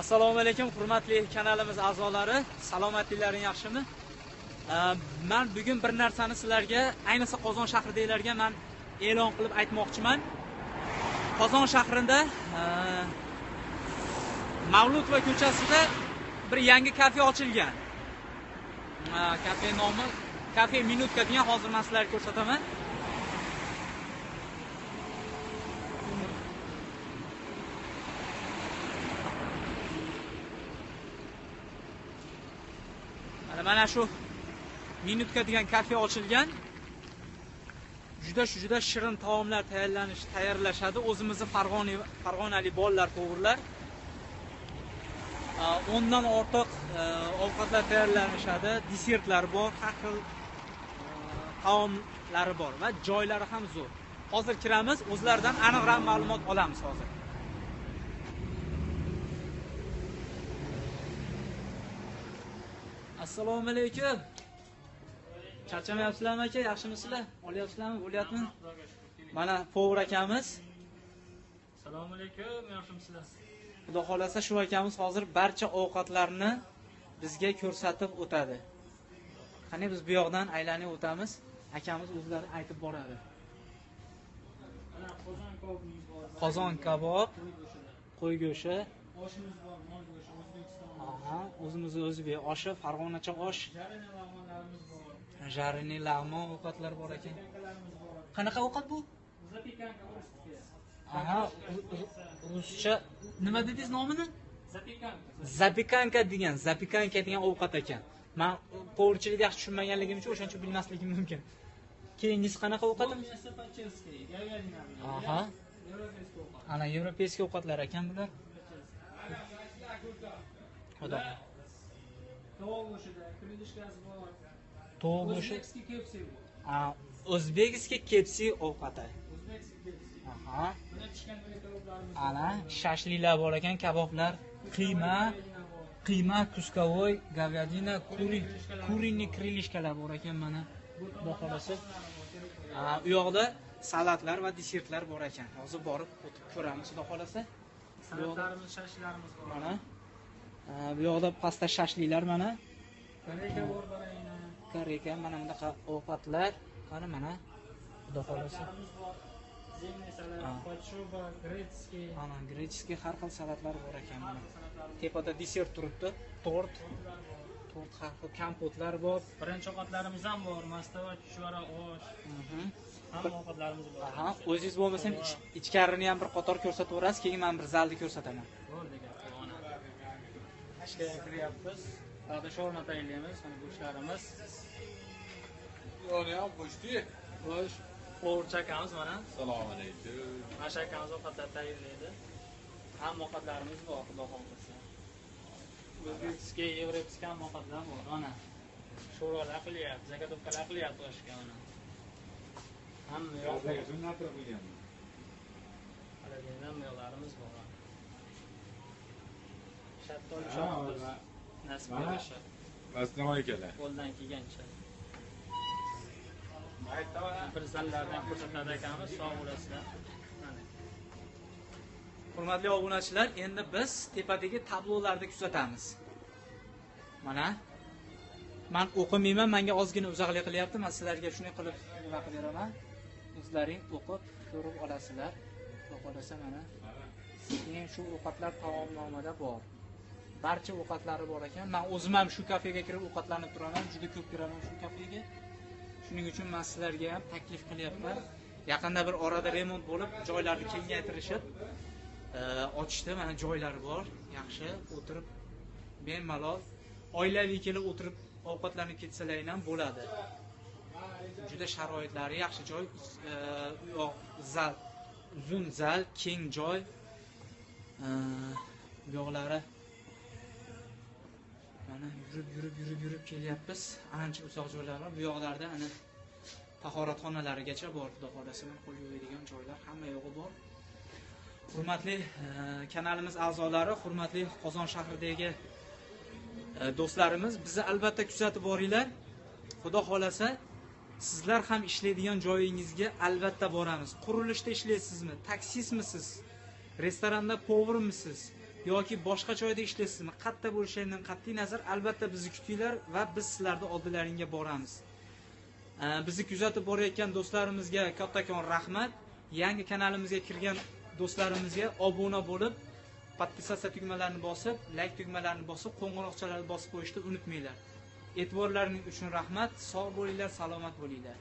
assalomu alaykum hurmatli kanalimiz a'zolari. Salomatliklaring yaxshimi? Man bugun bir narsani sizlarga ayniqsa qozon shahridagilarga man e'lon qilib aytmoqchiman. Qozon shahrida e, mavludova ko'chasida bir yangi kafe ochilgan. Kafe nomi kafe minutka degan hozir man sizlarga ko'rsataman. Mana shu minutka degan kafe ochilgan. Juda juda shirin taomlar tayyorlanish tayyorlashadi. O'zimizni Farg'ona Farg'onalik bolalar to'g'rilar. O'ndan ortiq e, ovqatlar tayyorlanishadi, desertlar bor, har xil e, taomlari bor va joylari ham zo'r. Hozir kiramiz, o'zlaridan aniqroq ma'lumot olamiz hozir. Assalomu alaykum. Charchamayapsizlarmi aka? Yaxshimisizlar? Olyapsizlarmi? Bo'lyaptimi? Mana povur akamiz. Assalomu alaykum, yaxshimisizlar? Xudo xolasa shu akamiz hozir barcha ovqatlarni bizga ko'rsatib o'tadi. Qani biz bu yoqdan aylanib o'tamiz. Akamiz o'zlari aytib boradi. Qozon kabob, Qo'y go'shti. Oshimiz bor, mol go'shti, O'zbekiston. o'zimizni o'zbek oshi, farg'onacha osh, Jarina lag'monlarimiz bor. jarini lag'mon ovqatlar bor ekan. Qanaqa ovqat bu? Rus Aha, ru- ru- ruscha nima dedingiz nomini? Zapikanka. Zapikanka degan, zapikanka degan ovqat ekan. Men povurchilikni yaxshi tushunmaganligim uchun o'shancha bilmasligim mumkin. Keyingisi qanaqa ovqat? Aha, ana yevropeyskiy ovqatlar ekan bular. Tovuq go'shtida krылышкasi bor. Go'shti. O'zbekskiy kepsi. A, o'zbekskiy kepsi ovqati. O'zbekskiy kepsi. Aha. Pishgan. Ana shashliklar bor ekan, kaboblar, qiyma, qiyma, kuskovoy, говядина, kuri, kurini krilishkalar bor ekan mana. A, u yoqda salatlar va desertlar bor ekan. Hozir borib o'tib ko'ramiz, xudo xolasa. Salatlarimiz, shashlarimiz bor. Mana. Bu yoqda pasta shashliklar mana. Koreyka mana bunaqa ovqatlar. Qani mana. Xudo podshoba, gretskiy. Ana grechskiy har xil salatlar bor ekan mana. Tepada desert turibdi. Tort, tort har xil kompotlar bor. Birinchi ovqatlarimiz ham bor. Mastava, chuchvara, osh. Mhm. Hamma ovqatlarimiz bor. Aha, o'zingiz bo'lmasam ich- ichkarini ham bir qator ko'rsataverasiz, keyin men bir zalni ko'rsataman. Bo'ldi gap. Ishga kiryapmiz. Hozir sho'rma tayyorlaymiz. Mana go'shtlarimiz. Yani ya boştu. Go'sht, qo'rchakamiz mana. Selamun aleyküm. Mana shu akamiz ovqatlar tayyorlaydi. Hamma ovqatlarimiz bor, xudo xohlasa. O'zbekskiy, yevropskiy hamma ovqatlar bor. Mana. Sho'rvalar qilyapti, zagatovkalar qilyapti oshga mana. Hamma yoq. Hamma yoqlarimiz bor. Shaftoli cho'qimiz. Nasib bo'lishi. Assalomu alaykum. Qo'ldan kelgancha. Bir zallardan ko'rsatadi akamiz, sog' bo'lasizlar. Mana. Hurmatli obunachilar, endi biz tepadagi tablolarni kuzatamiz. Mana Men o'qimayman, menga ozgina uzoqlik qilyapti. Men sizlarga shunday qilib nima qilib beraman. O'zlaring o'qib ko'rib olasizlar. Xudo xolasa mana. Keyin shu ovqatlar taomnomada bor. Barcha ovqatlari bor ekan. Men o'zim ham shu kafega kirib ovqatlanib turaman. Juda ko'p kiraman shu kafega. Shuning uchun men sizlarga ham taklif qilyapman. Yaqinda bir orada remont bo'lib, joylarni kengaytirishib, e, ochishdi. Mana joylari bor. Yaxshi o'tirib bemalol oilaviy kelib o'tirib ovqatlanib ketsalar ham bo'ladi. Juda sharoitlari yaxshi joy, e, yoq zal, uzun zal, keng joy. E, Bu yoqlari mana yurib yurib yurib yurib kelyapmiz. Ancha uzoq joylar bor. Bu yoqlarda ana tahoratxonalarigacha bor, xudo xohlasa qo'l yuvadigan joylar hamma yog'i bor. Hurmatli e, kanalimiz a'zolari, hurmatli Qozon shahridagi e, do'stlarimiz, bizni albatta kuzatib boringlar. Xudo xohlasa sizlar ham ishlaydigan joyingizga albatta boramiz. Qurilishda ishlaysizmi? Taksistmisiz? Restoranda povurmisiz? Yoki boshqa joyda ishlaysizmi qayerda bo'lishidan qat'iy nazar albatta bizni kutinglar va biz sizlarni oldilaringga boramiz. Bizni kuzatib borayotgan do'stlarimizga kattakon rahmat. Yangi kanalimizga kirgan do'stlarimizga obuna bo'lib подписаться tugmalarini bosib layk tugmalarini bosib qo'ng'iroqchalarni bosib qo'yishni unutmanglar. E'tiborlaringiz uchun rahmat. Sog' bo'linglar salomat bo'linglar.